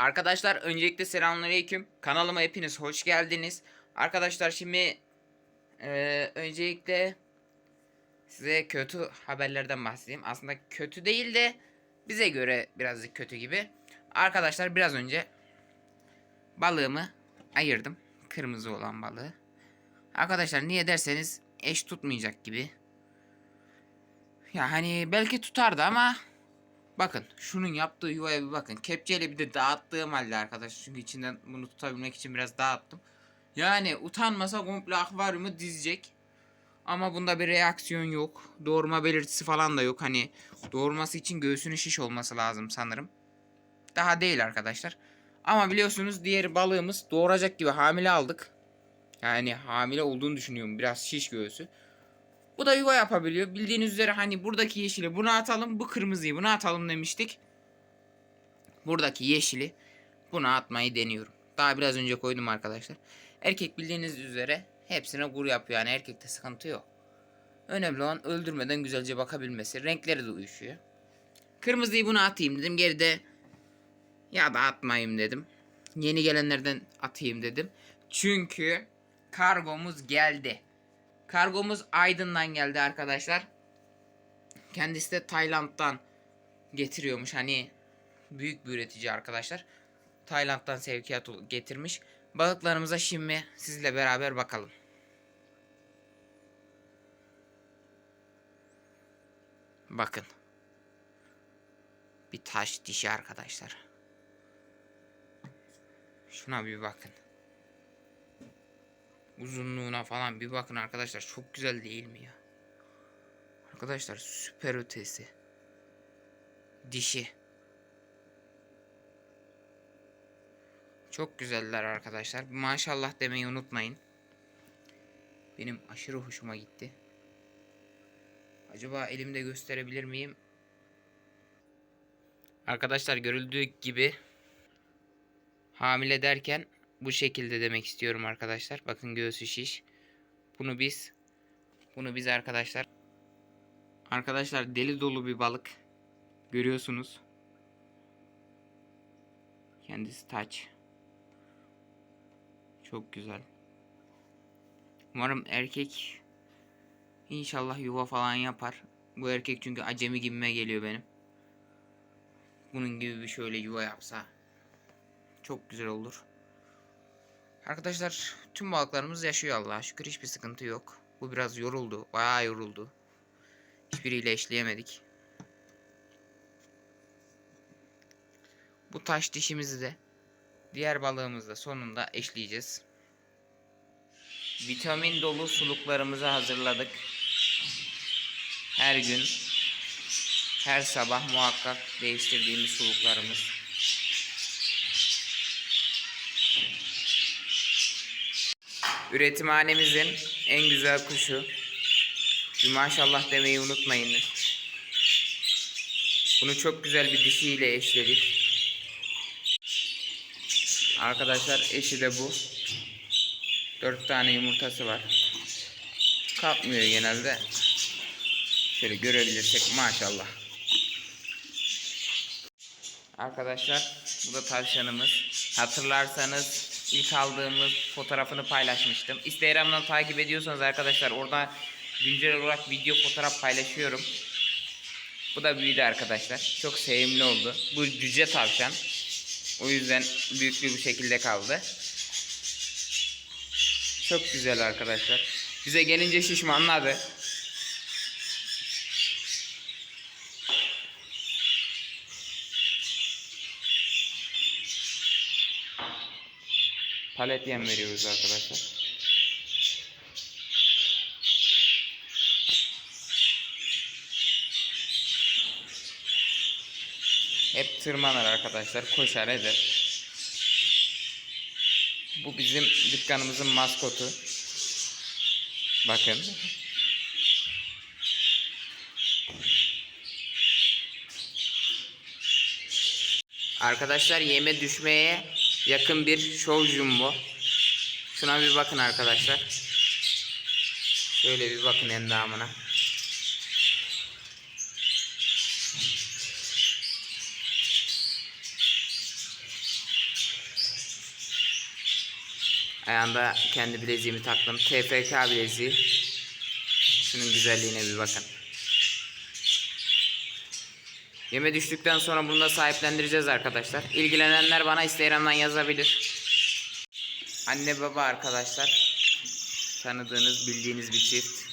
Arkadaşlar öncelikle selamünaleyküm. Kanalıma hepiniz hoş geldiniz. Arkadaşlar şimdi eee, öncelikle size kötü haberlerden bahsedeyim. Aslında kötü değil de bize göre birazcık kötü gibi. Arkadaşlar biraz önce balığımı ayırdım. Kırmızı olan balığı. Arkadaşlar niye derseniz eş tutmayacak gibi. Ya hani belki tutardı ama Bakın şunun yaptığı yuvaya bir bakın. Kepçeyle bir de dağıttığım halde arkadaşlar. Çünkü içinden bunu tutabilmek için biraz dağıttım. Yani utanmasa komple akvaryumu dizecek. Ama bunda bir reaksiyon yok. Doğurma belirtisi falan da yok. Hani doğurması için göğsünün şiş olması lazım sanırım. Daha değil arkadaşlar. Ama biliyorsunuz diğer balığımız doğuracak gibi hamile aldık. Yani hamile olduğunu düşünüyorum. Biraz şiş göğsü. Bu da yuva yapabiliyor. Bildiğiniz üzere hani buradaki yeşili buna atalım. Bu kırmızıyı buna atalım demiştik. Buradaki yeşili buna atmayı deniyorum. Daha biraz önce koydum arkadaşlar. Erkek bildiğiniz üzere hepsine gur yapıyor. Yani erkekte sıkıntı yok. Önemli olan öldürmeden güzelce bakabilmesi. Renkleri de uyuşuyor. Kırmızıyı buna atayım dedim. Geride ya da atmayayım dedim. Yeni gelenlerden atayım dedim. Çünkü kargomuz geldi. Kargomuz Aydın'dan geldi arkadaşlar. Kendisi de Tayland'dan getiriyormuş. Hani büyük bir üretici arkadaşlar. Tayland'dan sevkiyat getirmiş. Balıklarımıza şimdi sizle beraber bakalım. Bakın. Bir taş dişi arkadaşlar. Şuna bir bakın. Uzunluğuna falan bir bakın arkadaşlar. Çok güzel değil mi ya? Arkadaşlar süper ötesi. Dişi. Çok güzeller arkadaşlar. Maşallah demeyi unutmayın. Benim aşırı hoşuma gitti. Acaba elimde gösterebilir miyim? Arkadaşlar görüldüğü gibi hamile derken bu şekilde demek istiyorum arkadaşlar. Bakın göğsü şiş. Bunu biz bunu biz arkadaşlar arkadaşlar deli dolu bir balık görüyorsunuz. Kendisi taç. Çok güzel. Umarım erkek inşallah yuva falan yapar. Bu erkek çünkü acemi gibime geliyor benim. Bunun gibi bir şöyle yuva yapsa çok güzel olur. Arkadaşlar tüm balıklarımız yaşıyor Allah'a şükür hiçbir sıkıntı yok. Bu biraz yoruldu. Bayağı yoruldu. Hiçbiriyle eşleyemedik. Bu taş dişimizi de diğer balığımızla sonunda eşleyeceğiz. Vitamin dolu suluklarımızı hazırladık. Her gün her sabah muhakkak değiştirdiğimiz suluklarımız. Üretimhanemizin en güzel kuşu. Bir maşallah demeyi unutmayın. Bunu çok güzel bir dişiyle eşledik. Arkadaşlar eşi de bu. Dört tane yumurtası var. Kapmıyor genelde. Şöyle görebilirsek maşallah. Arkadaşlar bu da tavşanımız. Hatırlarsanız ilk aldığımız fotoğrafını paylaşmıştım. Instagram'dan takip ediyorsanız arkadaşlar orada güncel olarak video fotoğraf paylaşıyorum. Bu da büyüdü arkadaşlar. Çok sevimli oldu. Bu cüce tavşan. O yüzden büyüklüğü bu şekilde kaldı. Çok güzel arkadaşlar. Bize gelince şişmanladı. Palet yem veriyoruz arkadaşlar. Hep tırmanır arkadaşlar. Koşar eder. Bu bizim dükkanımızın maskotu. Bakın. Arkadaşlar yeme düşmeye yakın bir show jumbo. Şuna bir bakın arkadaşlar. Şöyle bir bakın endamına. Ayağında kendi bileziğimi taktım. TPK bileziği. Şunun güzelliğine bir bakın. Yeme düştükten sonra bunu da sahiplendireceğiz arkadaşlar. İlgilenenler bana Instagram'dan yazabilir. Anne baba arkadaşlar. Tanıdığınız, bildiğiniz bir çift.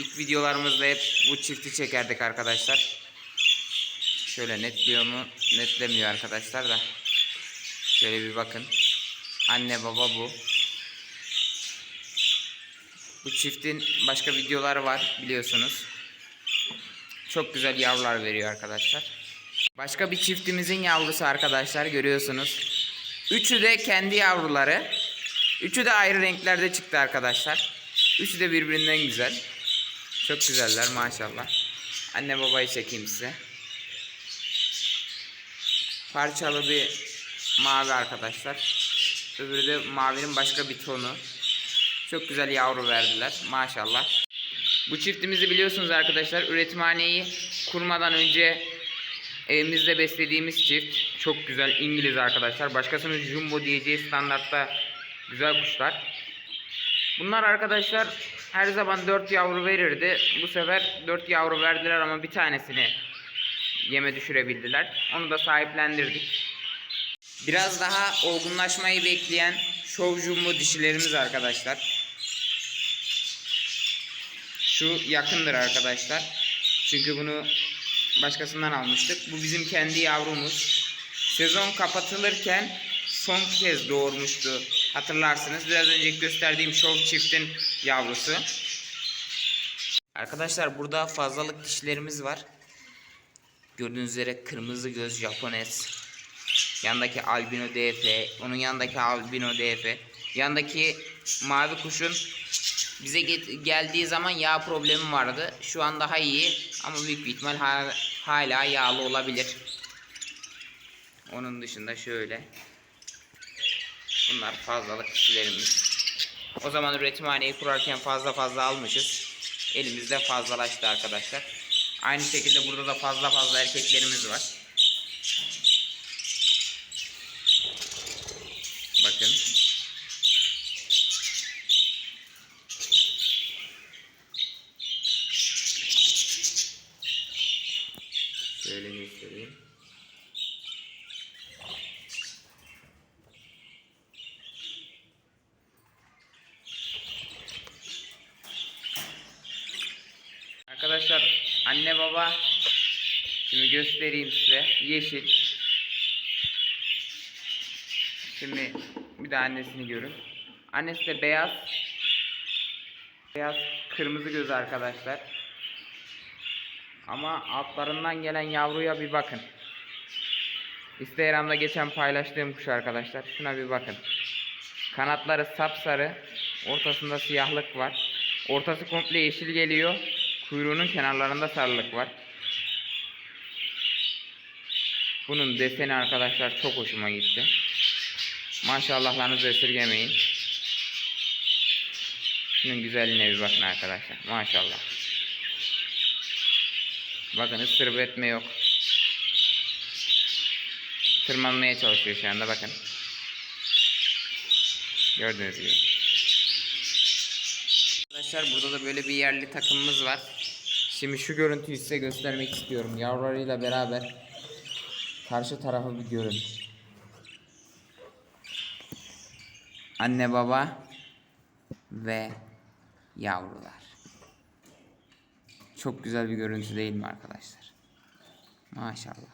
İlk videolarımızda hep bu çifti çekerdik arkadaşlar. Şöyle netliyor mu? Netlemiyor arkadaşlar da. Şöyle bir bakın. Anne baba bu. Bu çiftin başka videoları var biliyorsunuz. Çok güzel yavrular veriyor arkadaşlar. Başka bir çiftimizin yavrusu arkadaşlar görüyorsunuz. Üçü de kendi yavruları. Üçü de ayrı renklerde çıktı arkadaşlar. Üçü de birbirinden güzel. Çok güzeller maşallah. Anne babayı çekeyim size. Parçalı bir mavi arkadaşlar. Öbürü de mavinin başka bir tonu. Çok güzel yavru verdiler maşallah. Bu çiftimizi biliyorsunuz arkadaşlar. Üretimhaneyi kurmadan önce evimizde beslediğimiz çift. Çok güzel İngiliz arkadaşlar. Başkasının jumbo diyeceği standartta güzel kuşlar. Bunlar arkadaşlar her zaman 4 yavru verirdi. Bu sefer 4 yavru verdiler ama bir tanesini yeme düşürebildiler. Onu da sahiplendirdik. Biraz daha olgunlaşmayı bekleyen Show Jumbo dişilerimiz arkadaşlar. Şu yakındır arkadaşlar. Çünkü bunu başkasından almıştık. Bu bizim kendi yavrumuz. Sezon kapatılırken son kez doğurmuştu. Hatırlarsınız. Biraz önceki gösterdiğim Show çiftin yavrusu. Arkadaşlar burada fazlalık dişlerimiz var. Gördüğünüz üzere kırmızı göz Japones. Yandaki albino DF, onun yandaki albino DF. Yandaki mavi kuşun bize get- geldiği zaman yağ problemi vardı. Şu an daha iyi ama büyük bir ihtimal ha- hala yağlı olabilir. Onun dışında şöyle. Bunlar fazlalık kişilerimiz. O zaman üretimhaneyi kurarken fazla fazla almışız. Elimizde fazlalaştı arkadaşlar. Aynı şekilde burada da fazla fazla erkeklerimiz var. Bakın. Şöyle göstereyim. Arkadaşlar anne baba şimdi göstereyim size yeşil Şimdi bir de annesini görün. Annesi de beyaz. Beyaz kırmızı göz arkadaşlar. Ama altlarından gelen yavruya bir bakın. Instagram'da geçen paylaştığım kuş arkadaşlar. Şuna bir bakın. Kanatları sapsarı. Ortasında siyahlık var. Ortası komple yeşil geliyor. Kuyruğunun kenarlarında sarılık var. Bunun deseni arkadaşlar çok hoşuma gitti. Maşallahlarınızı esirgemeyin. Şunun güzelliğine bir bakın arkadaşlar. Maşallah. Bakın ısırıp etme yok. Tırmanmaya çalışıyor şu anda bakın. Gördüğünüz gibi. Arkadaşlar burada da böyle bir yerli takımımız var. Şimdi şu görüntüyü size göstermek istiyorum. Yavrularıyla beraber karşı tarafı bir görün. Anne baba ve yavrular. Çok güzel bir görüntü değil mi arkadaşlar? Maşallah.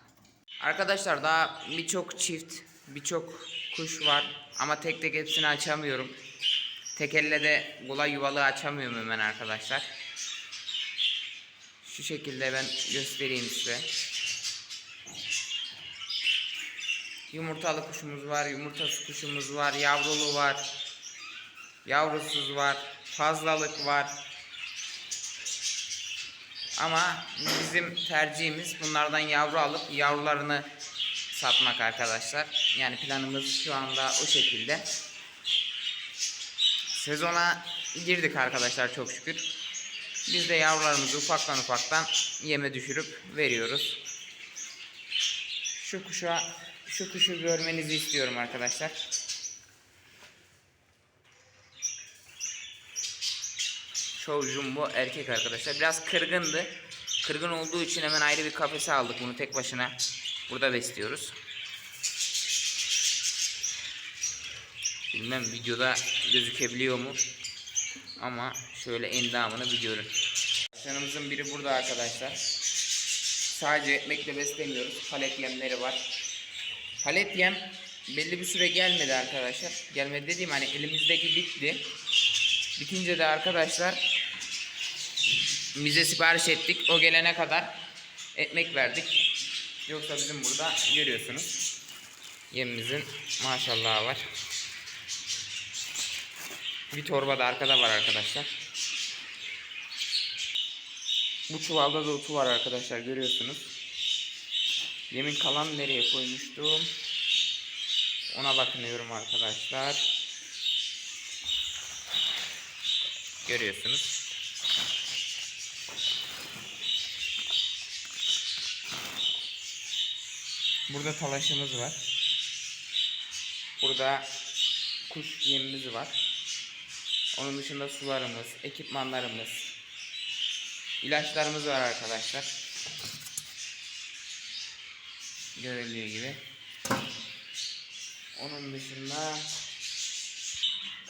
Arkadaşlar daha birçok çift, birçok kuş var ama tek tek hepsini açamıyorum. Tek elle de kolay yuvalığı açamıyorum hemen arkadaşlar. Şu şekilde ben göstereyim size. Yumurtalı kuşumuz var, yumurtasız kuşumuz var, yavrulu var, yavrusuz var, fazlalık var. Ama bizim tercihimiz bunlardan yavru alıp yavrularını satmak arkadaşlar. Yani planımız şu anda o şekilde. Sezona girdik arkadaşlar çok şükür. Biz de yavrularımızı ufaktan ufaktan yeme düşürüp veriyoruz. Şu kuşa şu kuşu görmenizi istiyorum arkadaşlar. Çoğu jumbo erkek arkadaşlar. Biraz kırgındı. Kırgın olduğu için hemen ayrı bir kafese aldık. Bunu tek başına burada besliyoruz. Bilmem videoda gözükebiliyor mu? Ama şöyle endamını bir görün. Canımızın biri burada arkadaşlar. Sadece ekmekle beslemiyoruz. Palet yemleri var. Palet yem belli bir süre gelmedi arkadaşlar. Gelmedi dediğim hani elimizdeki bitti. Bitince de arkadaşlar bize sipariş ettik. O gelene kadar ekmek verdik. Yoksa bizim burada görüyorsunuz. Yemimizin maşallahı var. Bir torba da arkada var arkadaşlar. Bu çuvalda da otu var arkadaşlar görüyorsunuz. Yemin kalan nereye koymuştum? Ona bakınıyorum arkadaşlar. Görüyorsunuz. Burada talaşımız var. Burada kuş yemimiz var. Onun dışında sularımız, ekipmanlarımız, ilaçlarımız var arkadaşlar. Görüldüğü gibi. Onun dışında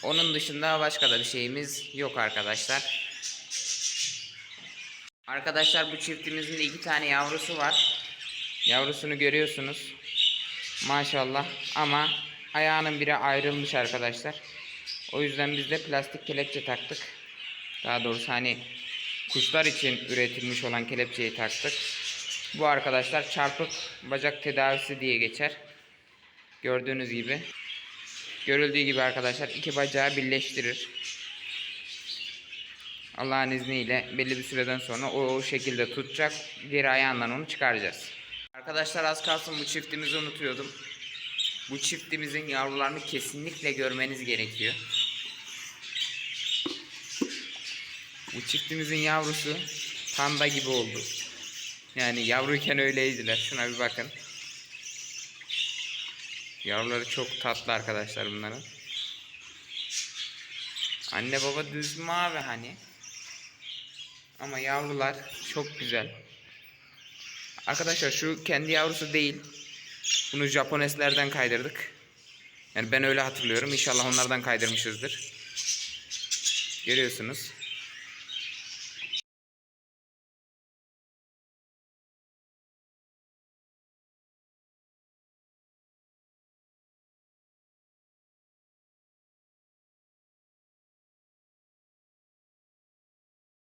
onun dışında başka da bir şeyimiz yok arkadaşlar. Arkadaşlar bu çiftimizin iki tane yavrusu var. Yavrusunu görüyorsunuz. Maşallah ama ayağının biri ayrılmış arkadaşlar. O yüzden biz de plastik kelepçe taktık. Daha doğrusu hani kuşlar için üretilmiş olan kelepçeyi taktık. Bu arkadaşlar çarpık bacak tedavisi diye geçer. Gördüğünüz gibi. Görüldüğü gibi arkadaşlar iki bacağı birleştirir. Allah'ın izniyle belli bir süreden sonra o, o şekilde tutacak. Diğer ayağından onu çıkaracağız. Arkadaşlar az kalsın bu çiftimizi unutuyordum. Bu çiftimizin yavrularını kesinlikle görmeniz gerekiyor. Bu çiftimizin yavrusu panda gibi oldu. Yani yavruyken öyleydiler. Şuna bir bakın. Yavruları çok tatlı arkadaşlar bunların. Anne baba düz mavi hani. Ama yavrular çok güzel. Arkadaşlar şu kendi yavrusu değil. Bunu Japoneslerden kaydırdık. Yani ben öyle hatırlıyorum. İnşallah onlardan kaydırmışızdır. Görüyorsunuz.